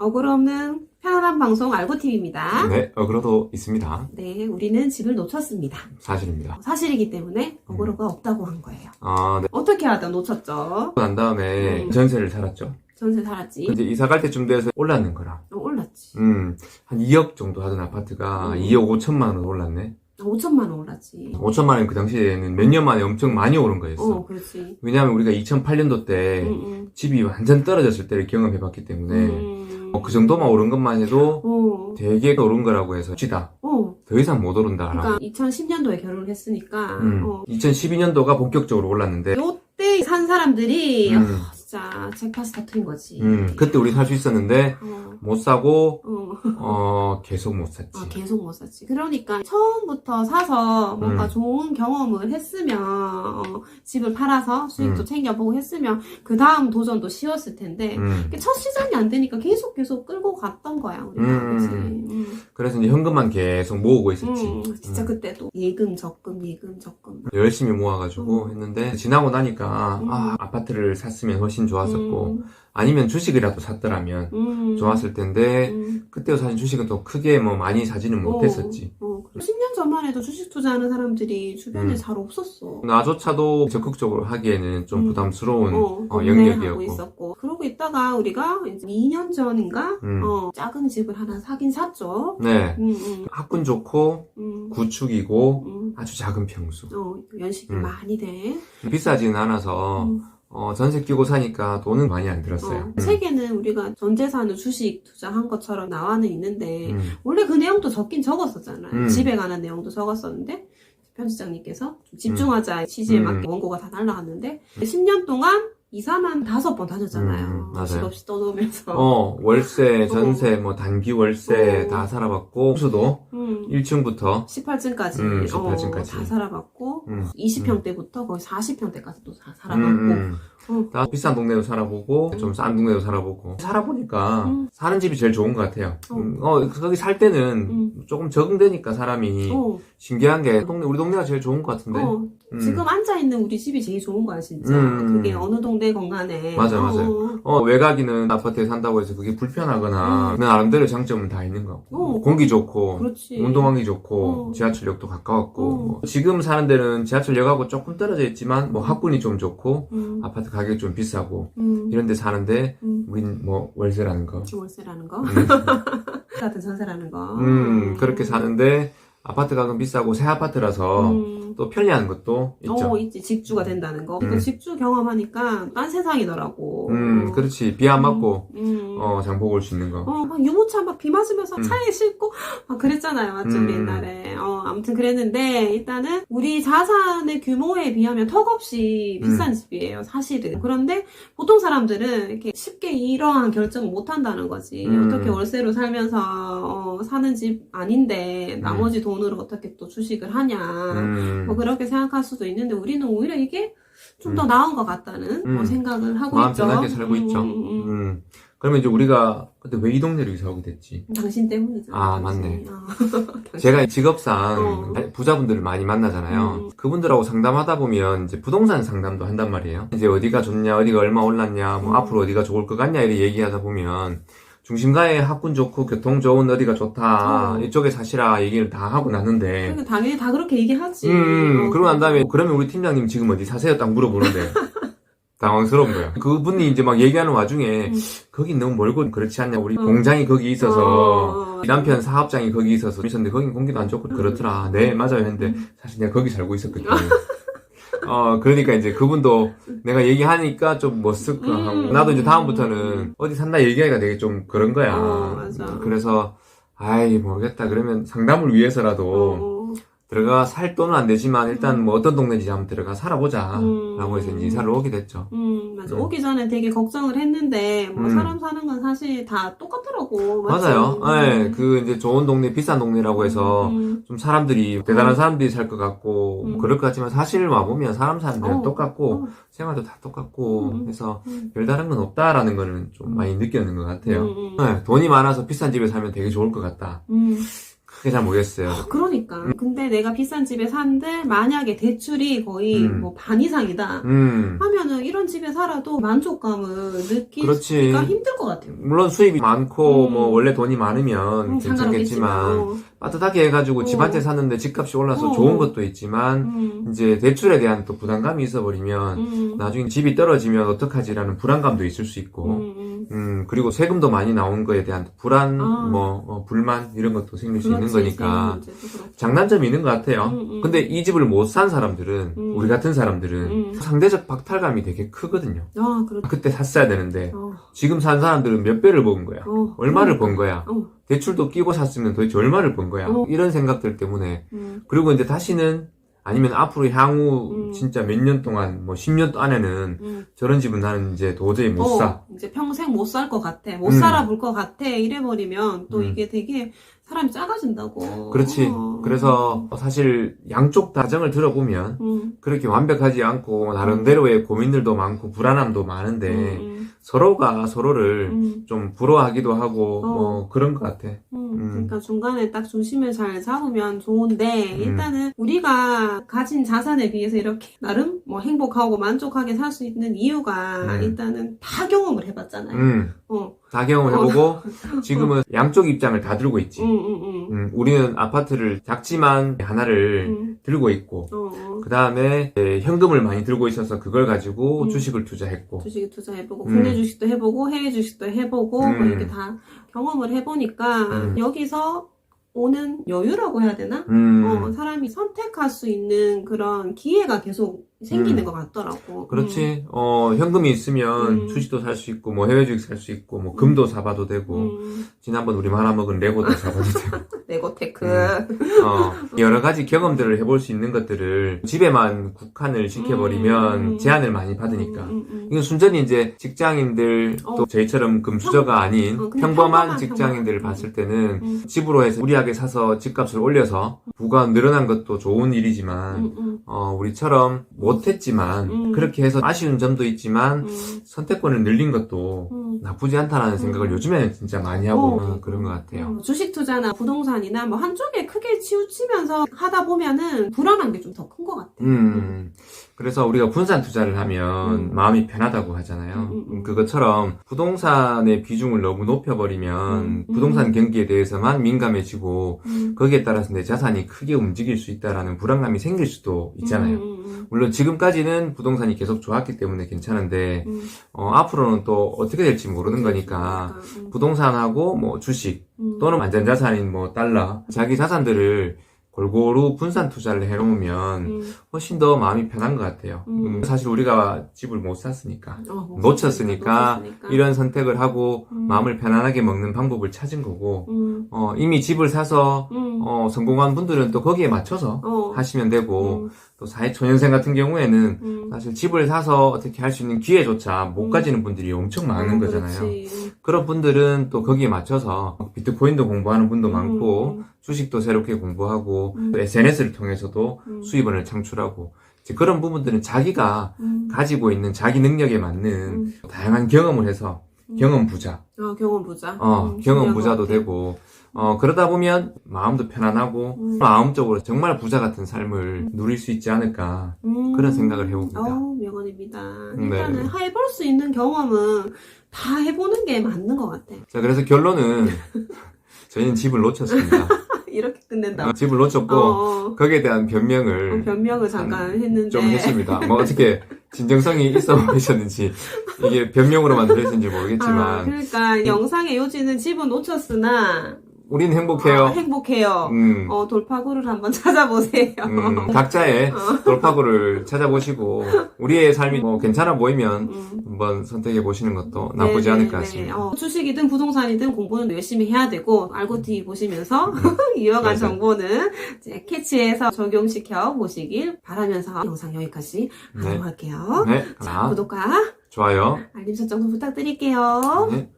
어그로 없는 편안한 방송 알고TV입니다. 네, 어, 그래도 있습니다. 네, 우리는 집을 놓쳤습니다. 사실입니다. 사실이기 때문에 어그로가 없다고 한 거예요. 아, 네. 어떻게 하다 놓쳤죠? 난 다음에 음. 전세를 살았죠. 전세 살았지. 근데 이사 갈 때쯤 돼서 올랐는 거라. 어, 올랐지. 음, 한 2억 정도 하던 아파트가 음. 2억 5천만 원 올랐네. 5천만 원 올랐지. 5천만 원그 당시에는 몇 년 만에 엄청 많이 오른 거였어. 어, 그렇지. 왜냐하면 우리가 2008년도 때 응, 응. 집이 완전 떨어졌을 때를 경험해봤기 때문에 음. 어, 그 정도만 오른 것만 해도 어, 되게 오른 거라고 해서 치다. 어. 더 이상 못 오른다라고. 그러니까 2010년도에 결혼을 했으니까 음, 어. 2012년도가 본격적으로 올랐는데 요때 산 사람들이 음. 아, 진짜 잭팟이 터트린 거지. 음, 그때 우리 살 수 있었는데 어, 못 사고 어. 어, 계속 못 샀지. 아, 계속 못 샀지. 그러니까 처음부터 사서 뭔가 음. 좋은 경험을 했으면 어, 집을 팔아서 수익도 음. 챙겨보고 했으면 그 다음 도전도 쉬웠을 텐데 음. 첫 시작이 안 되니까 계속 계속 끌고 갔던 거야 우리가. 음. 그치? 음. 그래서 이제 현금만 계속 모으고 있었지. 음, 진짜 음. 그때도 예금 적금 예금 적금. 열심히 모아가지고 음. 했는데 지나고 나니까 음. 아, 아파트를 샀으면 훨씬 좋았었고 음, 아니면 주식이라도 샀더라면 음, 좋았을 텐데 음. 그때 사실 주식은 또 크게 뭐 많이 사지는 못했었지. 어, 어, 그래. 10년 전만 해도 주식 투자하는 사람들이 주변에 음. 잘 없었어. 나조차도 적극적으로 하기에는 좀 음. 부담스러운 어, 어, 영역이었고. 있었고. 그러고 있다가 우리가 이제 2년 전인가? 음. 어, 작은 집을 하나 사긴 샀죠. 네. 음, 음, 학군 좋고 음, 구축이고 음. 아주 작은 평수. 어, 연식이 음. 많이 돼. 비싸지는 않아서 음. 어, 전세 끼고 사니까 돈은 많이 안 들었어요. 어, 책에는 우리가 전 재산을 주식 투자한 것처럼 나와는 있는데 음. 원래 그 내용도 적긴 적었었잖아요. 음. 집에 관한 내용도 적었었는데 편집장님께서 좀 집중하자 취지에 음. 맞게 원고가 다 날라갔는데 10년 동안 이사만 다섯 번 다녔잖아요. 음, 맞아요. 집 없이 떠놓으면서. 어, 월세, 전세, 뭐 단기 월세 어. 다 살아봤고 수도 음. 1층부터 18층까지, 음, 18층까지. 다 살아봤고 음. 20평대부터 거의 40평대까지 도다 음, 살아봤고 음. 어. 다 비싼 동네도 살아보고 좀싼 동네도 살아보고 살아보니까 음. 사는 집이 제일 좋은 것 같아요. 어. 음, 어, 거기 살 때는 음. 조금 적응되니까 사람이 어, 신기한 게 동네 우리 동네가 제일 좋은 것 같은데. 어. 음. 지금 앉아있는 우리 집이 제일 좋은 거야 진짜 음. 그게 어느 동네 건간에 맞아, 맞아요. 어, 어, 외곽이는 아파트에 산다고 해서 그게 불편하거나, 음. 그 나름대로 장점은 다 있는 거. 어. 공기 좋고, 그렇지 운동하기 좋고, 어. 지하철역도 가까웠고, 어. 뭐 지금 사는 데는 지하철역하고 조금 떨어져 있지만, 뭐 학군이 좀 좋고, 음. 아파트 가격이 좀 비싸고, 음. 이런 데 사는데, 음. 우린 뭐 월세라는 거. 월세라는 거 음, 같은 전세라는 거 음, 그렇게 사는데, 아파트 가격 비싸고 새 아파트라서, 음. 또 편리한 것도 있죠. 어, 있지. 직주가 된다는 거. 음. 그 직주 경험하니까 딴 세상이더라고. 음, 그렇지. 비안 맞고, 음. 어, 장 보고 올 수 있는 거. 어, 막 유모차 막 비 맞으면서 음. 차에 싣고 막 그랬잖아요. 맞죠? 음. 옛날에. 어, 아무튼 그랬는데 일단은 우리 자산의 규모에 비하면 턱없이 비싼 집이에요. 사실은. 그런데 보통 사람들은 이렇게 쉽게 이러한 결정을 못 한다는 거지. 음. 어떻게 월세로 살면서 어, 사는 집 아닌데 나머지 돈으로 어떻게 또 주식을 하냐. 음, 뭐 그렇게 생각할 수도 있는데 우리는 오히려 이게 좀더 음. 나은 것 같다는 음. 뭐 생각을 하고 마음 있죠. 편하게 살고 음, 있죠. 음, 음. 음. 그러면 이제 우리가 그때 왜이 동네로 이사 오게 됐지? 당신 때문이잖아. 아. 맞네. 어. 제가 직업상 어. 부자분들을 많이 만나잖아요. 음. 그분들하고 상담하다 보면 이제 부동산 상담도 한단 말이에요. 이제 어디가 좋냐, 어디가 얼마 올랐냐, 뭐 음. 앞으로 어디가 좋을 것 같냐 이렇게 얘기하다 보면 중심가에 학군 좋고 교통 좋은 어디가 좋다 어. 이쪽에 사시라 얘기를 다 하고 나는데 그러니까 당연히 다 그렇게 얘기하지. 음, 어, 그러고 난 다음에 그러면 우리 팀장님 지금 어디 사세요? 딱 물어보는데 당황스러운 거야. 그분이 이제 막 얘기하는 와중에 음. 거기 너무 멀고 그렇지 않냐. 우리 어. 공장이 거기 있어서 어. 남편 사업장이 거기 있어서 있었는데 거긴 공기도 안 좋고 그렇더라. 네 맞아요 했는데 음. 사실 내가 거기 살고 있었거든요. 어 그러니까 이제 그분도 내가 얘기하니까 좀 머쓱하고 음. 나도 이제 다음부터는 어디 산다 얘기하기가 되게 좀 그런 거야. 어, 맞아. 그래서 아이 모르겠다 그러면 상담을 위해서라도 어. 들어가 살 돈은 안 되지만 일단 뭐 어떤 동네인지 한번 들어가 살아보자 음. 라고 해서 이제 이사를 오게 됐죠. 음, 맞아. 음. 오기 전에 되게 걱정을 했는데, 뭐, 음. 사람 사는 건 사실 다 똑같더라고. 맞지? 맞아요. 예, 음. 그 이제 좋은 동네, 비싼 동네라고 해서 음. 좀 사람들이 대단한 사람들이 살 것 같고 음. 뭐 그럴 것 같지만 사실 와 보면 사람 사는 데는 어. 똑같고 어. 생활도 다 똑같고 음. 해서 음. 별다른 건 없다라는 거는 좀 음. 많이 느끼는 것 같아요. 음, 음. 예, 돈이 많아서 비싼 집에 살면 되게 좋을 것 같다. 음. 크게 잘 모르겠어요. 그러니까. 근데 내가 비싼 집에 사는데 만약에 대출이 거의 음. 뭐 반 이상이다. 음, 하면은 이런 집에 살아도 만족감을 느끼기가 그렇지. 힘들 것 같아요. 물론 수입이 많고 음. 뭐 원래 돈이 많으면 음, 괜찮겠지만 상관없겠지만. 빠듯하게 해가지고 어. 집 한채 샀는데 집값이 올라서 어. 좋은 것도 있지만 음, 이제 대출에 대한 또 부담감이 있어버리면 음, 나중에 집이 떨어지면 어떡하지라는 불안감도 있을 수 있고 음, 음. 음, 그리고 세금도 많이 나온 거에 대한 불안, 아. 뭐, 어, 불만, 이런 것도 생길 수 있는 그렇지, 거니까. 세금 문제도 그렇고. 장단점이 있는 것 같아요. 음, 음. 근데 이 집을 못 산 사람들은, 음. 우리 같은 사람들은, 음. 상대적 박탈감이 되게 크거든요. 아, 그렇 그때 샀어야 되는데, 어, 지금 산 사람들은 몇 배를 먹은 거야. 어, 얼마를 그러니까. 번 거야. 어, 대출도 끼고 샀으면 도대체 얼마를 번 거야. 어. 이런 생각들 때문에. 음, 그리고 이제 다시는, 아니면 앞으로 향후 음. 진짜 몇 년 동안, 뭐 10년 안에는 음. 저런 집은 나는 이제 도저히 못 어, 사. 이제 평생 못 살 것 같아. 못 음. 살아볼 것 같아. 이래버리면 또 음. 이게 되게 사람이 작아진다고. 그렇지. 어. 그래서 사실 양쪽 다정을 들어보면 음, 그렇게 완벽하지 않고 나름대로의 고민들도 많고 불안함도 많은데 음, 서로가 서로를 음, 좀 부러워하기도 하고 어. 뭐 그런 것 같아. 음, 음. 그러니까 중간에 딱 중심을 잘 잡으면 좋은데 음. 일단은 우리가 가진 자산에 비해서 이렇게 나름 뭐 행복하고 만족하게 살 수 있는 이유가 음. 일단은 다 경험을 해 봤잖아요. 음, 어, 다 경험을 해보고 지금은 양쪽 입장을 다 들고 있지. 음, 음, 음, 음, 우리는 아파트를 작지만 하나를 음, 들고 있고 어, 어. 그 다음에 현금을 많이 들고 있어서 그걸 가지고 음. 주식을 투자했고 주식 투자해보고 음. 국내 주식도 해보고 해외 주식도 해보고 음. 뭐 이렇게 다 경험을 해보니까 음. 여기서 오는 여유라고 해야 되나? 음, 어, 사람이 선택할 수 있는 그런 기회가 계속 생기는 음. 것 같더라고. 그렇지. 어, 현금이 있으면 음. 주식도 살 수 있고, 뭐 해외 주식 살 수 있고, 뭐 금도 사봐도 되고, 음, 지난번 우리 말아 먹은 레고도 사봐도 되고, 네고테크. 음. 어, 여러 가지 경험들을 해볼 수 있는 것들을 집에만 국한을 시켜버리면 음. 제한을 많이 받으니까. 음, 음, 음. 이건 순전히 이제 직장인들, 어. 또 저희처럼 금수저가 아닌 어, 평범한 평범한, 직장인들을 평범한. 봤을 때는 음, 집으로 해서 무리하게 사서 집값을 올려서 부가 늘어난 것도 좋은 일이지만, 음, 음, 어, 우리처럼 못했지만, 음. 그렇게 해서 아쉬운 점도 있지만, 음, 선택권을 늘린 것도 음. 나쁘지 않다라는 생각을 요즘에는 진짜 많이 하고 어. 어, 그런 것 같아요. 어, 주식 투자나 부동산이나 뭐 한쪽에 크게 치우치면서 하다 보면은 불안한 게 좀 더 큰 것 같아. 음, 그래서 우리가 분산 투자를 하면 음. 마음이 편하다고 하잖아요. 음, 음, 음. 그것처럼 부동산의 비중을 너무 높여버리면 음, 음. 부동산 경기에 대해서만 민감해지고 음. 거기에 따라서 내 자산이 크게 움직일 수 있다라는 불안감이 생길 수도 있잖아요. 음, 음, 물론 지금까지는 부동산이 계속 좋았기 때문에 괜찮은데 음, 음. 어, 앞으로는 또 어떻게 될지 모르는 거니까 음, 부동산하고 뭐 주식 음. 또는 안전자산인 뭐 달러 자기 자산들을 골고루 분산 투자를 해놓으면 음. 훨씬 더 마음이 편한 것 같아요. 음. 음, 사실 우리가 집을 못 샀으니까 어, 못 놓쳤으니까 놓쳤으니까. 이런 선택을 하고 음. 마음을 편안하게 먹는 방법을 찾은 거고 음, 어, 이미 집을 사서 음. 어, 성공한 분들은 또 거기에 맞춰서 어. 하시면 되고 음, 또 사회초년생 같은 경우에는 음. 사실 집을 사서 어떻게 할 수 있는 기회조차 못 음. 가지는 분들이 엄청 많은 어, 거잖아요. 그렇지. 그런 분들은 또 거기에 맞춰서 비트코인도 공부하는 분도 많고 음, 주식도 새롭게 공부하고 음. 또 SNS를 통해서도 음. 수입원을 창출하고 이제 그런 부분들은 자기가 음, 가지고 있는 자기 능력에 맞는 음. 다양한 경험을 해서 음. 경험 부자, 어, 경험 부자. 어, 음, 경험 부자도. 되고 어, 그러다 보면 마음도 편안하고 음. 마음적으로 정말 부자 같은 삶을 누릴 수 있지 않을까 음. 그런 생각을 해봅니다. 어우, 명언입니다. 네. 일단은 해볼 수 있는 경험은 다 해보는 게 맞는 것 같아. 자 그래서 결론은 저희는 집을 놓쳤습니다. 이렇게 끝낸다. 어, 집을 놓쳤고 어, 거기에 대한 변명을 어, 변명을 잠깐 했는데. 좀 했습니다. 뭐 어떻게 진정성이 있어 보이셨는지 이게 변명으로 만 들으셨는지 아, 모르겠지만 그러니까 영상의 요지는 집은 놓쳤으나 우린 행복해요. 아, 행복해요. 음, 어, 돌파구를 한번 찾아보세요. 음, 각자의 어. 돌파구를 찾아보시고 우리의 삶이 뭐 괜찮아 보이면 음. 한번 선택해 보시는 것도 나쁘지 네, 않을 네, 것 네. 같습니다. 어, 주식이든 부동산이든 공부는 열심히 해야 되고 알고 TV 보시면서 유용한 음. 정보는 이제 캐치해서 적용시켜 보시길 바라면서 영상 여기까지 네, 하도록 할게요. 네, 자, 구독과 좋아요. 알림 설정도 부탁드릴게요. 네.